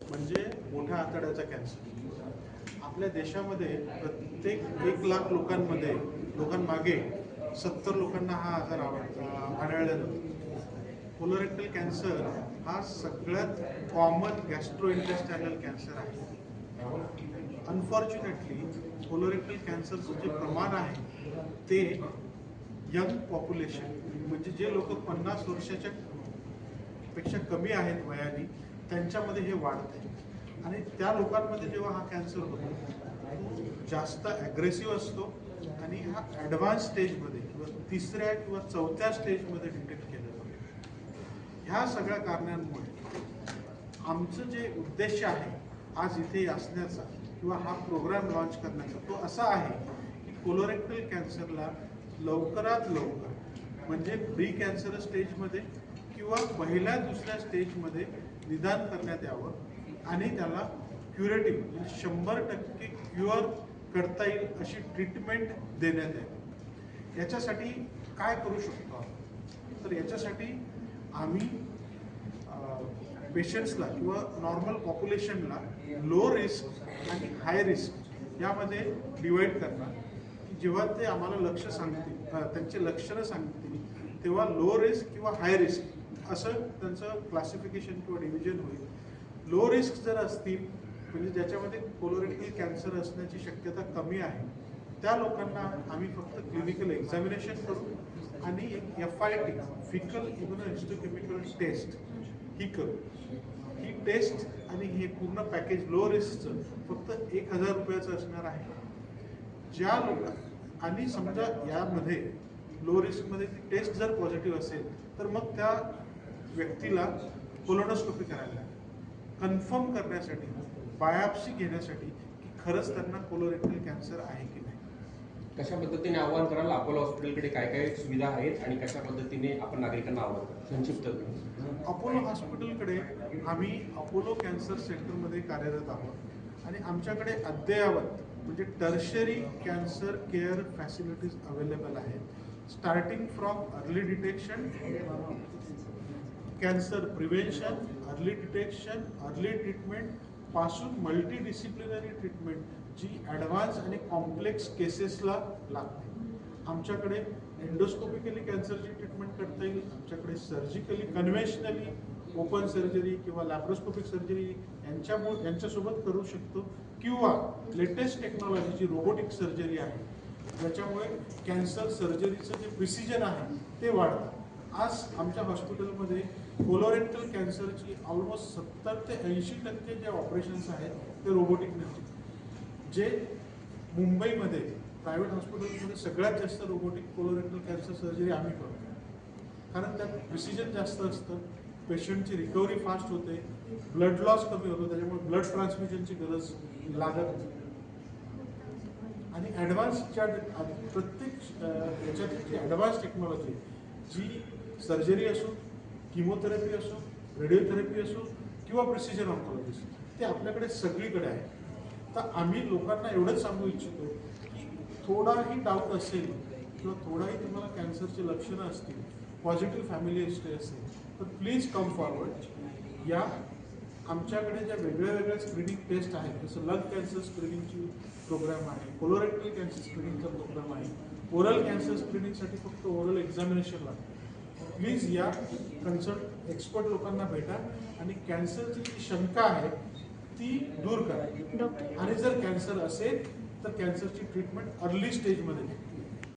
म्हणजे मोठ्या आतड्याचा कॅन्सर आपल्या देशामध्ये प्रत्येक एक लाख लोकांमध्ये लोकांमागे सत्तर लोकांना हा आजार आढळला जातो. कोलोरेक्टल कॅन्सर हा सगळ्यात कॉमन गॅस्ट्रो इंटेस्टायनल कॅन्सर आहे. अनफॉर्च्युनेटली कोलोरेक्टल कॅन्सरचं जे प्रमाण आहे ते यंग पॉप्युलेशन म्हणजे जे लोक पन्नास वर्षाच्या पेक्षा कमी आहेत वयाने त्यांच्यामध्ये हे वाढते आणि त्या लोकांमध्ये जेव्हा हा कॅन्सर होतो तो जास्त ॲग्रेसिव्ह असतो आणि हा ॲडव्हान्स स्टेजमध्ये किंवा तिसऱ्या किंवा चौथ्या स्टेजमध्ये डिटेक्ट केला जातो. ह्या सगळ्या कारणांमुळे आमचं जे उद्देश आहे आज इथे असण्याचा किंवा हा प्रोग्राम लॉन्च करण्याचा तो असा आहे की कोलोरेक्टल कॅन्सरला लवकरात लवकर म्हणजे प्री कॅन्सर स्टेजमध्ये किंवा पहिल्या दुसऱ्या स्टेजमध्ये निदान करण्यात यावं आणि त्याला क्युरेटिव्ह म्हणजे शंभर टक्के क्युअर करता येईल अशी ट्रीटमेंट देण्यात यावी. याच्यासाठी काय करू शकतो आपण? तर याच्यासाठी आम्ही पेशंट्सला किंवा नॉर्मल पॉप्युलेशनला लो रिस्क आणि हाय रिस्क यामध्ये डिवाईड करणार. की जेव्हा ते आम्हाला लक्ष सांगतील त्यांचे लक्षणं सांगतील तेव्हा लो रिस्क किंवा हाय रिस्क असं त्यांचं क्लासिफिकेशन किंवा डिव्हिजन होईल. लो रिस्क जर असतील म्हणजे ज्याच्यामध्ये कोलोरेक्टल कॅन्सर असण्याची शक्यता कमी आहे त्या लोकांना आम्ही फक्त क्लिनिकल एक्झामिनेशन करू आणि एक F I T fecal immuno test ही करू. ही टेस्ट आणि हे पूर्ण पॅकेज लो रिस्कचं फक्त एक हजार रुपयाचं असणार आहे. ज्या लोक आणि समजा यामध्ये लो रिस्कमध्ये ती टेस्ट जर पॉझिटिव्ह असेल तर मग त्या व्यक्तीला कोलोनोस्कोपी करायला लागेल. कन्फर्म करण्यासाठी बायोप्सी घेण्यासाठी की खरंच त्यांना कोलोरेक्टल कॅन्सर आहे की नाही. कशा पद्धतीने आव्हान कराल अपोलो हॉस्पिटलकडे काय काय सुविधा आहेत आणि कशा पद्धतीने आपण नागरिकांना आव्हान संक्षिप्त अपोलो हॉस्पिटलकडे आम्ही अपोलो कॅन्सर सेंटरमध्ये कार्यरत आहोत. आणि आमच्याकडे अद्ययावत म्हणजे tertiary cancer care facilities available आहेत. Starting from early detection cancer prevention early detection early ट्रीटमेंटपासून multi disciplinary treatment जी ॲडव्हान्स आणि कॉम्प्लेक्स केसेसला लागते. आमच्याकडे एंडोस्कोपिकली कॅन्सरची ट्रीटमेंट करता येईल आमच्याकडे सर्जिकली कन्व्हेन्शनली ओपन सर्जरी किंवा लॅप्रोस्कोपिक सर्जरी यांच्यामुळे यांच्यासोबत करू शकतो. किंवा लेटेस्ट टेक्नॉलॉजीची रोबोटिक सर्जरी आहे ज्याच्यामुळे कॅन्सर सर्जरीचं जे प्रिसिजन आहे ते वाढतं. आज आमच्या हॉस्पिटलमध्ये कोलोरेक्टल कॅन्सरची ऑलमोस्ट सत्तर ते ऐंशी टक्के जे ऑपरेशन्स आहेत ते रोबोटिकने होतात जे मुंबईमध्ये प्रायव्हेट हॉस्पिटलमध्ये सगळ्यात जास्त रोबोटिक कोलोरेक्टल कॅन्सर सर्जरी आम्ही करतो. कारण त्यात प्रिसिजन जास्त असतं पेशंटची रिकव्हरी फास्ट होते ब्लड लॉस कमी होतो त्याच्यामुळे ब्लड ट्रान्समिशनची गरज लागत नाही आणि ॲडव्हान्सच्या प्रत्येक अं, याच्यातली जी ॲडव्हान्स टेक्नॉलॉजी जी सर्जरी असो किमोथेरपी असो रेडिओथेरपी असो किंवा प्रिसिजन ऑन्कॉलॉजी ते आपल्याकडे सगळीकडे आहे. तर आम्ही लोकांना एवढंच सांगू इच्छितो की थोडाही डाऊट असेल किंवा थोडाही तुम्हाला कॅन्सरची लक्षणं असतील पॉझिटिव्ह फॅमिली हिस्ट्री असेल तर प्लीज कम फॉरवर्ड या आमच्याकडे ज्या वेगळ्या वेगळ्या स्क्रीनिंग टेस्ट आहेत जसं लंग कॅन्सर स्क्रीनिंगची प्रोग्राम आहे कोलोरेक्टल कॅन्सर स्क्रीनिंगचा प्रोग्राम आहे ओरल कॅन्सर स्क्रीनिंगसाठी फक्त ओरल एक्झामिनेशन लागतं. प्लीज या कन्सल्ट एक्सपर्ट लोकांना भेटा आणि कॅन्सरची जी शंका आहे ती दूर करा. आणि जर कॅन्सर असेल तर कॅन्सरची ट्रीटमेंट अर्ली स्टेजमध्ये